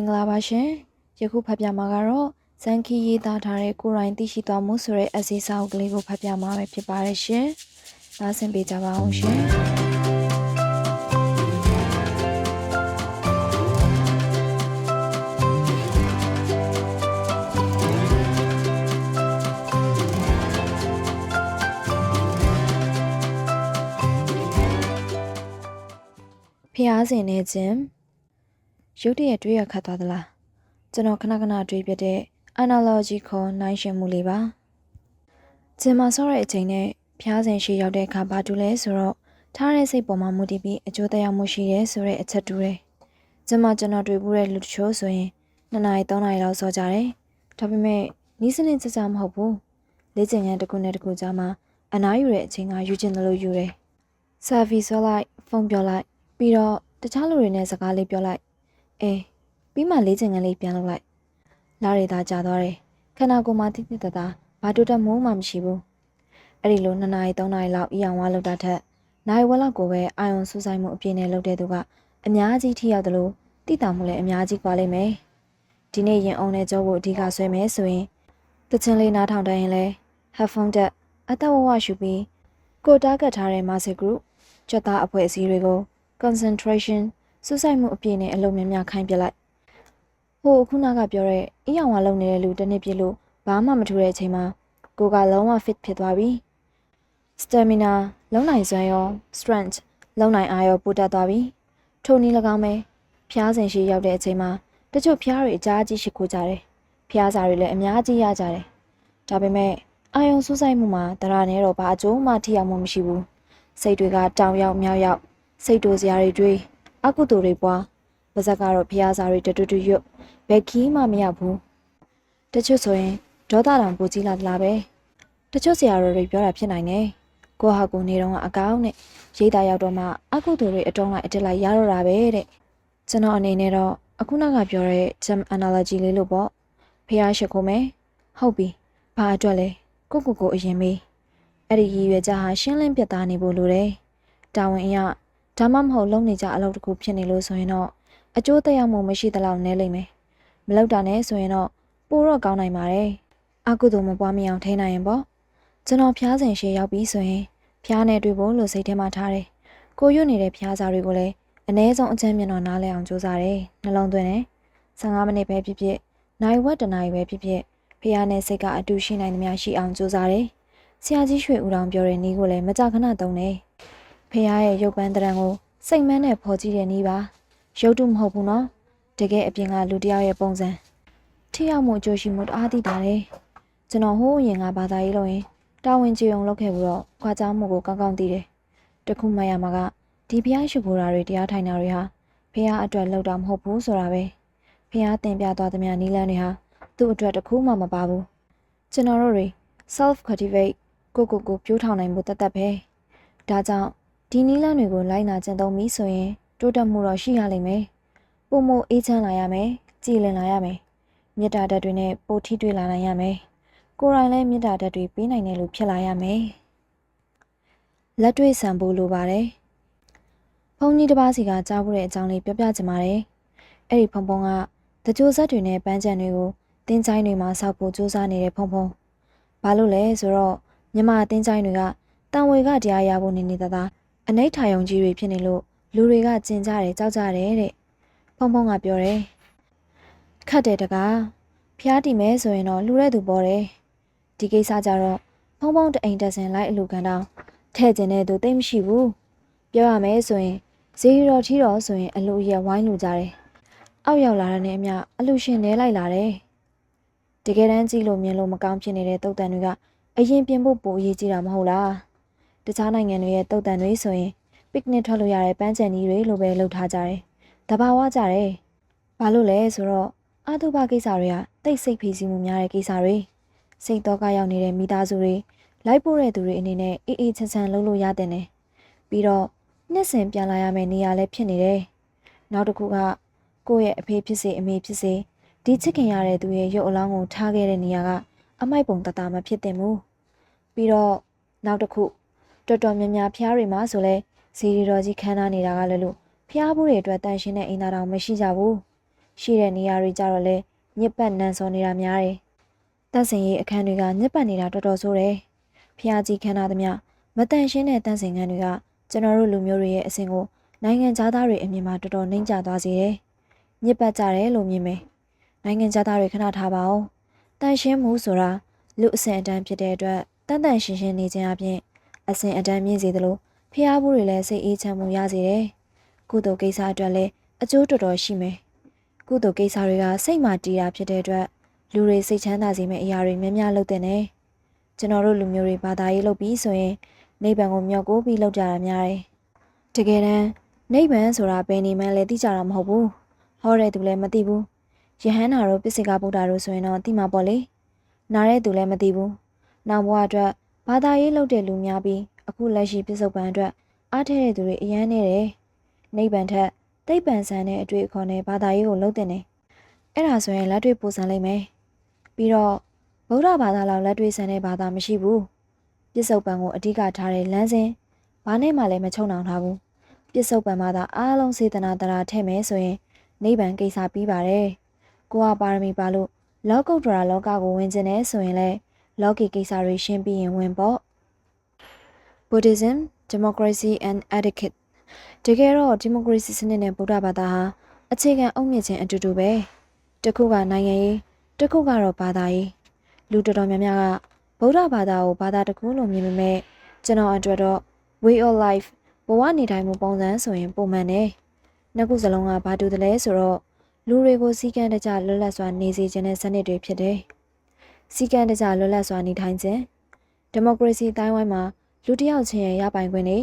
င်္ဂလာပါရှင်ယခုဖတ်ပြမှာကတော့ဇန်ခီရေးသားထားတဲ့ကိုရိုင်းသိရှိသွားမှုဆိုတဲ့ essay စာအုပ်ကလေးကိုဖတ်ပြမှာပဲဖြစ်ပါတယ်ရှင်နားဆင်ပေးကြပါအောင်ရှင်ဖျားစင်နေခြင်း ရုတ်တရက်တွေးရခတ်သွားသလားကျွန်တော်ခဏခဏတွေးပြတဲ့ analogy ခေါ်နိုင်ရှင်မှုလေးပါကျင်မဆော့တဲ့အချိန်နဲ့ဖျားစင်ရှိရောက်တဲ့အခါဘာတူလဲဆိုတော့ထားတဲ့စိတ်ပေါ်မှာမူတည်ပြီးအကျိုးသက်ရောက်မှုရှိတယ်ဆိုတဲ့အချက်တူတယ်ကျင်မကျွန်တော်တွေ့ဘူးတဲ့လူတချို့ဆိုရင်2နာရီ3နာရီလောက်ဆော့ကြတယ်ဒါပေမဲ့နီးစနစ်ကြကြမဟုတ်ဘူးလေ့ကျင့်ခန်းတစ်ခုနဲ့တစ်ခုကြားမှာအနားယူတဲ့အချိန်ကယူကျင်တယ်လို့ယူတယ်ဆာဗီဆော့လိုက်ဖုန်းပြောလိုက်ပြီးတော့တခြားလူတွေနဲ့စကားလေးပြောလိုက် အေးပြီးမှလေးချင်ငန်းလေးပြန်လုပ်လိုက်လာရီသားကြာသွားတယ်ခန္ဓာကိုယ်မှာတိတိတသားဘာတိုးတက်မှုမှမရှိဘူးအဲ့ဒီလို2နာရီ3နာရီလောက်အီအောင်ဝါလောက်တာထက်နိုင်ဝက်လောက်ကိုပဲအာယုံစူးစိုက်မှုအပြည့်နဲ့လုပ်တဲ့သူကအများကြီးထိရောက်တယ်လို့တိတာမှုလည်းအများကြီးကွာလိမ့်မယ်ဒီနေ့ရင်အောင်တဲ့ကြောကိုအဓိကဆွဲမယ်ဆိုရင်တချင်လေးနားထောင်တတ်ရင်လဲ headphone တက်အသက်ဝဝရှူပြီးကိုတားကတ်ထားတဲ့ master group ကြက်သားအဖွဲ့အစည်းတွေကို concentration စူးစိုက်မှုအပြည့်နဲ့အလုံးများများခိုင်းပြလိုက်ဟိုခုနကပြောတဲ့အီအောင်ဝါလုံနေတဲ့လူတစ်နှစ်ပြည့်လို့ဘာမှမထူတဲ့အချိန်မှာကိုကလုံးဝ fit ဖြစ်သွားပြီ stamina လုံနိုင်စွမ်းရော strength လုံနိုင်အားရောပိုတက်သွားပြီထိုနည်း၎င်းပဲဖျားစင်ရှိရောက်တဲ့အချိန်မှာတချို့ဖျားတွေအများကြီးရှိခိုးကြတယ်ဖျားစာတွေလည်းအများကြီးရကြတယ်ဒါပေမဲ့အာယုံစူးစိုက်မှုမှာတရာနဲ့တော့ဘာအကျိုးမှထိရောက်မှုမရှိဘူးစိတ်တွေကတောင်ရောက်မြောက်ရောက်စိတ်တိုစရာတွေတွေး အကုသိုလ်တွေပွားပါဇက်ကတော့ဖျားစာတွေတူတူရွတ်ဘယ်ခီးမှမရဘူးတချို့ဆိုရင်ဒေါသတောင်ပူကြီးလာသလားပဲတချို့ဆရာတော်တွေပြောတာဖြစ်နိုင်တယ်ကိုဟာကိုနေတော့အကောင်းနဲ့ရိတ်တာရောက်တော့မှအကုသိုလ်တွေအတုံးလိုက်အတက်လိုက်ရတော့တာပဲတဲ့ကျွန်တော်အနေနဲ့တော့အခုနကပြောတဲ့ gem analogy လေးလို့ပေါ့ဖះရှိခိုးမယ်ဟုတ်ပြီဘာအတွက်လဲကိုကိုကိုအရင်မေးအဲ့ဒီရည်ရွယ်ချက်ဟာရှင်းလင်းပြတ်သားနေဖို့လိုတယ်တာဝန်အရ ဒါမှမဟုတ်လုံနေကြအလုပ်တစ်ခုဖြစ်နေလို့ဆိုရင်တော့အကျိုးသက်ရောက်မှုမရှိသလောက်နဲလိမ့်မယ်မလောက်တာနဲ့ဆိုရင်တော့ပိုတော့ကောင်းနိုင်ပါတယ်အကုသိုလ်မပွားမအောင်ထိနိုင်ရင်ပေါ့ကျွန်တော်ဖျားစဉ်ရှေ့ရောက်ပြီးဆိုရင်ဖျားနဲ့တွေ့ဖို့လို့စိတ်ထဲမှာထားတယ်ကိုရွတ်နေတဲ့ဖျားစာတွေကိုလည်းအ ਨੇ ဆုံးအချမ်းမြင်တော့နားလဲအောင်ကြိုးစားတယ်နှလုံးသွင်းတယ်15မိနစ်ပဲဖြစ်ဖြစ်နိုင်ဝက်တနာရီပဲဖြစ်ဖြစ်ဖះနဲ့စိတ်ကအတူရှိနိုင်သမျှရှိအောင်ကြိုးစားတယ်ဆရာကြီးရွှေဦးတော်ပြောတဲ့နီးကိုလည်းမကြခဏသုံးတယ် ဖះရဲ့ရုပ်ပန်းတရံကိုစိတ်မန်းနဲ့ဖော်ကြည့်တဲ့နီးပါရုပ်တုမဟုတ်ဘူးနော်တကယ်အပြင်ကလူတယောက်ရဲ့ပုံစံထိရောက်မှုအကျိုးရှိမှုတအားသိတာတယ်ကျွန်တော်ဟိုးရင်ကဘာသာရေးလို့ရင်တာဝန်ကျေုံလုပ်ခဲ့ပြီးတော့ခွာချမှုကိုကောင်းကောင်းသိတယ်တခုမှရမှာကဒီဖះရှိခိုးတာတွေတရားထိုင်တာတွေဟာဖះအတွက်လောက်တာမဟုတ်ဘူးဆိုတာပဲဖះတင်ပြသွားသမျှနီးလန်းတွေဟာသူ့အတွက်တခုမှမပါဘူးကျွန်တော်တို့တွေ self cultivate ကိုကိုကိုပြိုးထောင်နိုင်မှုတတ်တတ်ပဲဒါကြောင့် ဒီနီးလန်းတွေကိုလိုက်နာကျင့်သုံးပြီးဆိုရင်တိုးတက်မှုတော့ရှိရလိမ့်မယ်ပုံမအေးချမ်းလာရမယ်ကြည်လင်လာရမယ်မေတ္တာဓာတ်တွေနဲ့ပိုထိတွေ့လာနိုင်ရမယ်ကိုယ်တိုင်လည်းမေတ္တာဓာတ်တွေပေးနိုင်တယ်လို့ဖြစ်လာရမယ်လက်တွေ့ဆံဖို့လိုပါတယ်ဘုန်းကြီးတစ်ပါးစီကကြားဖို့တဲ့အကြောင်းလေးပြောပြချင်ပါတယ်အဲ့ဒီဖုံဖုံကတကြိုးဆက်တွေနဲ့ပန်းချံတွေကိုတင်းချိုင်းတွေမှာစောက်ဖို့စူးစမ်းနေတဲ့ဖုံဖုံဘာလို့လဲဆိုတော့မြမတင်းချိုင်းတွေကတန်ဝေကတရားရဖို့နေနေသားသား အနိဋ္ဌာယုံကြီးတွေဖြစ်နေလို့လူတွေကကျင်ကြတယ်ကြောက်ကြတယ်တဲ့ဖုံဖုံကပြောတယ်ခတ်တယ်တကားဖျားတီမဲဆိုရင်တော့လူတဲ့သူပေါ်တယ်ဒီကိစ္စကြတော့ဖုံဖုံတအိမ်တက်စင်လိုက်အလူခံတော့ထဲ့ကျင်တဲ့သူသိမ့်မရှိဘူးပြောရမယ်ဆိုရင်ဈေးရော်ထီတော်ဆိုရင်အလူရဝိုင်းလူကြတယ်အောက်ရောက်လာတဲ့နဲ့အမျှအလူရှင်နဲလိုက်လာတယ်တကယ်တမ်းကြည့်လို့မြင်လို့မကောင်းဖြစ်နေတဲ့တုတ်တန်တွေကအရင်ပြင်ဖို့ပိုအရေးကြီးတာမဟုတ်လား တခြားနိုင်ငံတွေရဲ့တုတ်တန်တွေဆိုရင်ပစ်နစ်ထွက်လို့ရတဲ့ပန်းချန်ကြီးတွေလိုပဲလှုပ်ထားကြတယ်တဘာဝကြတယ်ဘာလို့လဲဆိုတော့အတုပကိစ္စတွေကတိတ်ဆိတ်ဖိစီးမှုများတဲ့ကိစ္စတွေစိတ်တော့ကရောက်နေတဲ့မိသားစုတွေလိုက်ပို့တဲ့သူတွေအနေနဲ့အေးအေးချမ်းချမ်းလုပ်လို့ရတဲ့နဲ့ပြီးတော့နှစ်စဉ်ပြန်လာရမယ့်နေရာလည်းဖြစ်နေတယ်နောက်တစ်ခုကကိုယ့်ရဲ့အဖေဖြစ်စေအမေဖြစ်စေဒီချစ်ခင်ရတဲ့သူရဲ့ရုပ်အလောင်းကိုထားခဲ့တဲ့နေရာကအမိုက်ပုံတတမဖြစ်တင်ဘူးပြီးတော့နောက်တစ်ခု တော်တော်များများဖျားတွေမှာဆိုလဲဇီရီတော်ကြီးခန်းနာနေတာကလည်းလို့ဖျားဘူးတွေအတွက်တန်ရှင်းတဲ့အိမ်သားတော်မရှိကြဘူးရှိတဲ့နေရာတွေကြတော့လေညစ်ပတ်နန်းစောနေတာများတယ်တန့်စင်ရေးအခန်းတွေကညစ်ပတ်နေတာတော်တော်ဆိုးတယ်ဖျားကြီးခန်းထားသမျှမတန်ရှင်းတဲ့တန့်စင်ခန်းတွေကကျွန်တော်တို့လူမျိုးတွေရဲ့အစဉ်ကိုနိုင်ငံသားတွေအမြင်မှာတော်တော်နှိမ့်ကျသွားစေတယ်ညစ်ပတ်ကြတယ်လို့မြင်မယ်နိုင်ငံသားတွေခဏထားပါအောင်တန်ရှင်းမှုဆိုတာလူအစဉ်အတန်းဖြစ်တဲ့အတွက်တန်တန်ရှင်းရှင်းနေခြင်းအပြင် အစဉ်အတန်းမြင့်စေသလိုဖျားဘူးတွေလည်းစိတ်အေးချမ်းမှုရစေတယ်ကုသိုလ်ကိစ္စအတွက်လည်းအကျိုးတော်တော်ရှိမယ်ကုသိုလ်ကိစ္စတွေကစိတ်မှတည်တာဖြစ်တဲ့အတွက်လူတွေစိတ်ချမ်းသာစေမယ့်အရာတွေများများလုပ်တဲ့နဲ့ကျွန်တော်တို့လူမျိုးတွေဘာသာရေးလုပ်ပြီးဆိုရင်နိဗ္ဗာန်ကိုမြောက်ကိုပြီးလောက်ကြတာများတယ်တကယ်တမ်းနိဗ္ဗာန်ဆိုတာဘယ်နေမှန်းလဲသိကြတာမဟုတ်ဘူးဟောတဲ့သူလည်းမသိဘူးယဟန္တာတို့ပစ္စေကဗုဒ္ဓတို့ဆိုရင်တော့သိမှာပေါ့လေနားတဲ့သူလည်းမသိဘူးနောက်ဘဝအတွက် ဘာသာရေးလုပ်တဲ့လူများပြီးအခုလက်ရှိပြစ္ဆုတ်ပံအတွက်အားထည့်တဲ့သူတွေအများနေတယ်နိဗ္ဗာန်ထက်သိပ္ပံဆန်တဲ့အတွေ့အခေါ်နဲ့ဘာသာရေးကိုလုပ်တဲ့နေအဲ့ဒါဆိုရင်လက်တွေ့ပို့ဆန်လိမ့်မယ်ပြီးတော့ဗုဒ္ဓဘာသာလောက်လက်တွေ့ဆန်တဲ့ဘာသာမရှိဘူးပြစ္ဆုတ်ပံကိုအဓိကထားတဲ့လမ်းစဉ်ဘာနဲ့မှလည်းမချုံနှောင်ထားဘူးပြစ္ဆုတ်ပံမှာသာအားလုံးစေတနာတရားထည့်မယ်ဆိုရင်နိဗ္ဗာန်ကိစ္စပြီးပါတယ်ကိုကပါရမီပါလို့လောကုတ္တရာလောကကိုဝင်ခြင်းနဲ့ဆိုရင်လည်း လောကီကိစ္စတွေရှင်းပြီးရင်ဝင်ပေါ့ Buddhism Democracy and Etiquette တကယ်တော့ဒီမိုကရေစီစနစ်နဲ့ဗုဒ္ဓဘာသာဟာအခြေခံအုတ်မြစ်ချင်းအတူတူပဲတစ်ခုကနိုင်ငံရေးတစ်ခုကတော့ဘာသာရေးလူတော်တော်များများကဗုဒ္ဓဘာသာကိုဘာသာတစ်ခုလို့မြင်ပေမဲ့ကျွန်တော်အတွက်တော့ way of life ဘဝနေထိုင်မှုပုံစံဆိုရင်ပုံမှန်တယ်နှစ်ခုစလုံးကဘာတူတယ်လဲဆိုတော့လူတွေကိုစီကံတကြလွတ်လပ်စွာနေစေခြင်းတဲ့စနစ်တွေဖြစ်တယ် စီကံတကြလွတ်လပ်စွာနေထိုင်ခြင်းဒီမိုကရေစီတိုင်းဝိုင်းမှာလူတစ်ယောက်ချင်းရဲ့ရပိုင်ခွင့်တွေ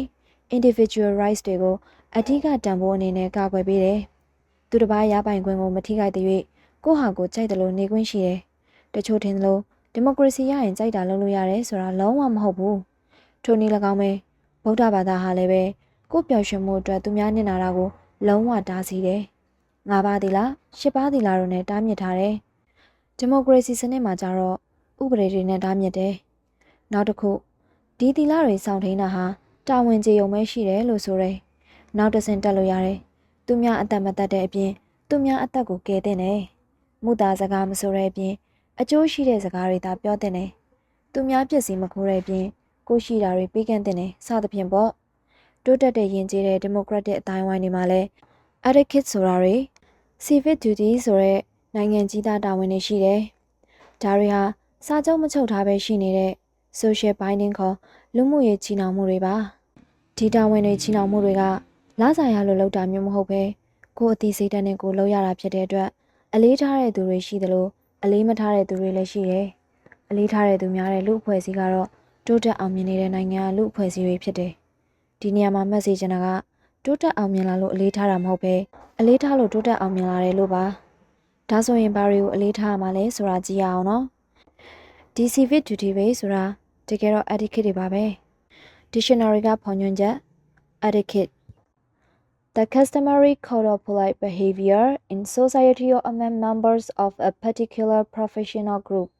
individual rights တွေကိုအထူးကတန်ဖိုးအနေနဲ့ကာကွယ်ပေးတယ်။သူတစ်ပါးရပိုင်ခွင့်ကိုမထိခိုက်တဲ့၍ကိုယ့်ဟာကိုယ်ကြိုက်တယ်လို့နေခွင့်ရှိတယ်။တချို့ထင်သလိုဒီမိုကရေစီရရင်ကြိုက်တာလုပ်လို့ရတယ်ဆိုတာလုံးဝမဟုတ်ဘူး။ထိုနည်း၎င်းပဲဗုဒ္ဓဘာသာဟာလည်းပဲကိုယ့်ပျော်ရွှင်မှုအတွက်သူများနစ်နာတာကိုလုံးဝတားဆီးတယ်။ငါးပါးသီလားရှစ်ပါးသီလားတို့နဲ့တားမြစ်ထားတယ်။ ဒီမိုကရေစီစနစ်မှာကြတော့ဥပဒေတွေနဲ့တားမြစ်တယ်။နောက်တစ်ခုဒီသီလတွေစောင့်ထိန်တာဟာတာဝန်ကျေုံပဲရှိတယ်လို့ဆိုရယ်နောက်တစ်ဆင့်တက်လို့ရတယ်သူများအသက်မသက်တဲ့အပြင်သူများအသက်ကိုကယ်တဲ့နဲ့မူတာစကားမဆိုတဲ့အပြင်အကျိုးရှိတဲ့စကားတွေသာပြောတဲ့နဲ့သူများပြည့်စည်မခိုးတဲ့အပြင်ကိုရှိတာတွေပေးကန့်တဲ့နဲ့စသဖြင့်ပေါ့တိုးတက်တဲ့ယဉ်ကျေးတဲ့ဒီမိုကရက်တစ်အတိုင်းဝိုင်းတွေမှာလည်း etiquette ဆိုတာတွေ civic duty ဆိုတဲ့ နိုင်ငံကြီးသားတာဝန်တွေရှိတယ်ဒါတွေဟာစာချုပ်မချုပ်ထားပဲရှိနေတဲ့ social binding ခေါ်လူမှုရေးချီနှောင်မှုတွေပါဒီတာဝန်တွေချီနှောင်မှုတွေကလာစာရလို့လောက်တာမျိုးမဟုတ်ပဲကိုယ်အသိစိတ်ဓာတ်နဲ့ကိုယ်လောက်ရတာဖြစ်တဲ့အတွက်အလေးထားတဲ့သူတွေရှိသလိုအလေးမထားတဲ့သူတွေလည်းရှိတယ်အလေးထားတဲ့သူများတဲ့လူအဖွဲ့အစည်းကတော့တိုးတက်အောင်မြင်နေတဲ့နိုင်ငံလူအဖွဲ့အစည်းတွေဖြစ်တယ်ဒီနေရာမှာမက်ဆေ့ချင်တာကတိုးတက်အောင်မြင်လာလို့အလေးထားတာမဟုတ်ပဲအလေးထားလို့တိုးတက်အောင်မြင်လာတယ်လို့ပါ ဒါဆိုရင်ဘာတွေကိုအလေးထားရမှာလဲဆိုတာကြည့်ရအောင်နော်ဒီ civic duty ပဲဆိုတာတကယ်တော့ etiquette တွေပါပဲ dictionary ကဖော်ညွှန်းချက် etiquette the customary code of polite behavior in society or among members of a particular professional group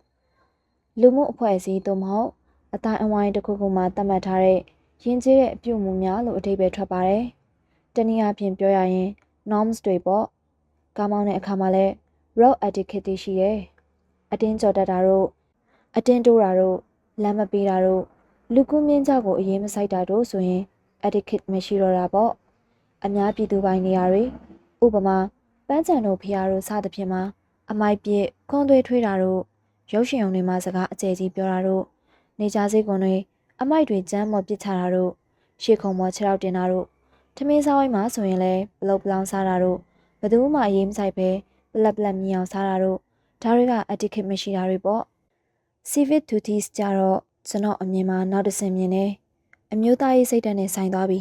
လူမှုအဖွဲ့အစည်းသို့မဟုတ်အတိုင်းအဝိုင်းတစ်ခုခုမှာသတ်မှတ်ထားတဲ့ယဉ်ကျေးတဲ့အပြုအမူများလို့အဓိပ္ပာယ်ထွက်ပါတယ်။တနည်းအားဖြင့်ပြောရရင် norms တွေပေါ့။ကားမောင်းတဲ့အခါမှာလည်း road etiquette တွေရှိတယ်။အတင်းကြော်တတ်တာတို့အတင်းတိုးတာတို့လမ်းမပေးတာတို့လူကူးမြင့်ကြကိုအရေးမဆိုင်တာတို့ဆိုရင် etiquette မရှိတော့တာပေါ့အများပြည်သူပိုင်းနေရာတွေဥပမာပန်းချံတို့ဖျားတို့စသဖြင့်မှာအမိုက်ပြစ်ခွန်သွေးထွေးတာတို့ရုပ်ရှင်ုံတွေမှာစကားအကျယ်ကြီးပြောတာတို့နေကြစိတ်ကွန်တွေအမိုက်တွေကျမ်းမော်ပစ်ချတာတို့ရှေ့ခုံမော်ခြေထောက်တင်တာတို့ထမင်းစားဝိုင်းမှာဆိုရင်လည်းဘလုတ်ပလောင်စားတာတို့ဘယ်သူမှအရေးမဆိုင်ပဲ ပလက်ပလက်မြင်အောင်စားတာတို့ဒါတွေက etiquette မရှိတာတွေပေါ့ civic duties ကြတော့ကျွန်တော်အမြင်မှာနောက်တစ်ဆင့်မြင်တယ်အမျိုးသားရေးစိတ်ဓာတ်နဲ့ဆိုင်သွားပြီ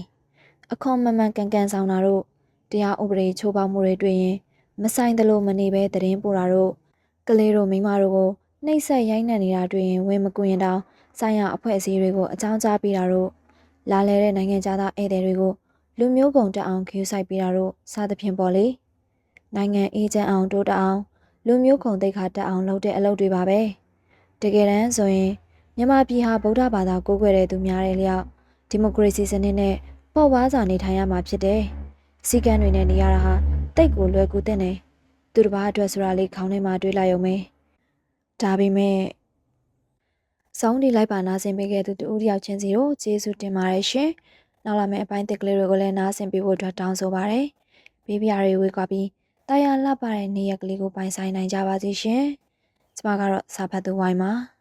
အခွန်မမှန်ကန်ကန်ဆောင်တာတို့တရားဥပဒေချိုးဖောက်မှုတွေတွေ့ရင်မဆိုင်သလိုမနေပဲတရင်ပို့တာတို့ကလေးတို့မိမတို့ကိုနှိပ်စက်ရိုက်နှက်နေတာတွေ့ရင်ဝင်မကွင်တောင်ဆိုင်ရအဖွဲ့အစည်းတွေကိုအကြောင်းကြားပေးတာတို့လာလဲတဲ့နိုင်ငံသားဧည့်သည်တွေကိုလူမျိုးကုံတက်အောင်ခူးဆိုင်ပေးတာတို့စသဖြင့်ပေါ့လေ နိုင်ငံအေးချမ်းအောင်တိုးတက်အောင်လူမျိုးခုံတိတ်ခါတက်အောင်လုပ်တဲ့အလုပ်တွေပါပဲတကယ်တမ်းဆိုရင်မြန်မာပြည်ဟာဗုဒ္ဓဘာသာကိုးကွယ်တဲ့သူများတဲ့လျောက်ဒီမိုကရေစီစနစ်နဲ့ပေါ်ပါစွာနေထိုင်ရမှာဖြစ်တယ်စီကံတွေနဲ့နေရတာဟာတိတ်ကိုလွယ်ကူတဲ့နေသူတစ်ပါးအတွက်ဆိုတာလေးခေါင်းထဲမှာတွေးလိုက်ရုံပဲဒါပေမဲ့ဆောင်းဒီလိုက်ပါနားဆင်ပေးခဲ့သူတူဦးတယောက်ချင်းစီကိုကျေးဇူးတင်ပါတယ်ရှင်။နောက်လာမယ့်အပိုင်းတစ်ကလေးတွေကိုလည်းနားဆင်ပေးဖို့အတွက်တောင်းဆိုပါရစေ။ဘေးပြားတွေဝေးကွာပြီး တာယာလှပတဲ့နေရက်ကလေးကိုပိုင်ဆိုင်နိုင်ကြပါစေရှင်။ကျမကတော့စာဖတ်သူဝိုင်းပါ။